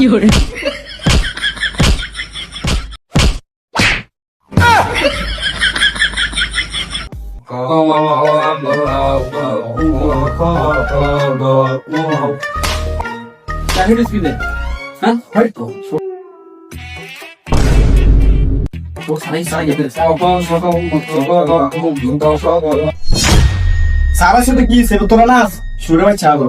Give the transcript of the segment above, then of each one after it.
有人 স্পিডে হ্যাঁ? সাথে কি সেটা তোরা না সুরে ভাই চালো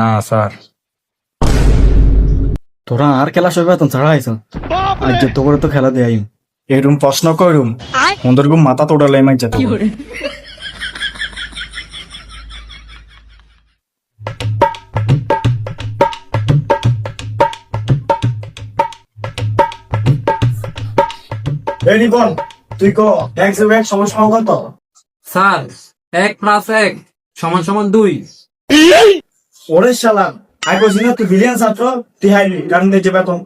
না স্যার। তোরা আর খেলা সব বেতন ছাড়া আইছ। আজ যত করে তো খেলা দেয় এরকম প্রশ্ন করুম ওদের গুম মাথা তোড়ালাই মাই যেতে তুই কো? এক সমস্যা কত? স্যার এক প্লাস এক সমান সমান দুই। ওরে শালা আই কইছি না, তুই বিলিয়ন ছাত্র, তুই হাইলি, কারণ দিয়েছে বেতন।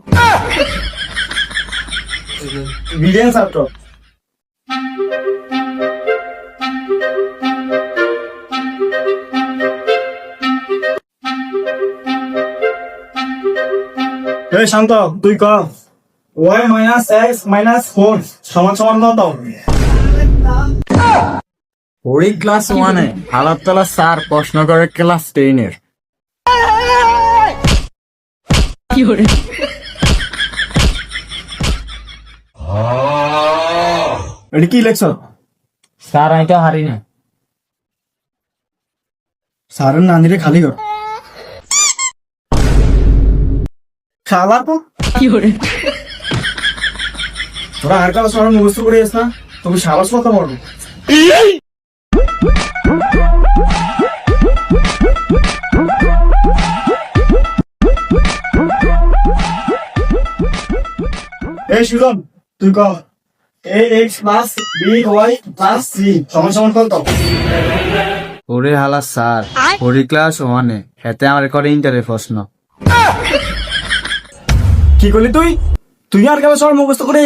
বিলিয়ন ছাত্র। এই শান্ত, তুই ক? Y minus X minus four, সমান সমান কত? পড়ি ক্লাস ওয়ানে আলাপতলা স্যার প্রশ্ন করে ক্লাস টেনের কি লেখছ? স্যার আমি তো হারি না। স্যারের খালি কর। কি করে তোরা আর কারও সবার মুখস্থ করে না তুমি সাবাস কথা বলব এই সুজন তুই কর। A X plus B Y plus C সমান সমান কত? ওরে হালা স্যার ওরি ক্লাস ওয়ানে হেতে আমার করে ইন্টারে প্রশ্ন। কি করলি তুই? তুই আর কারও সবার মুখস্থ করে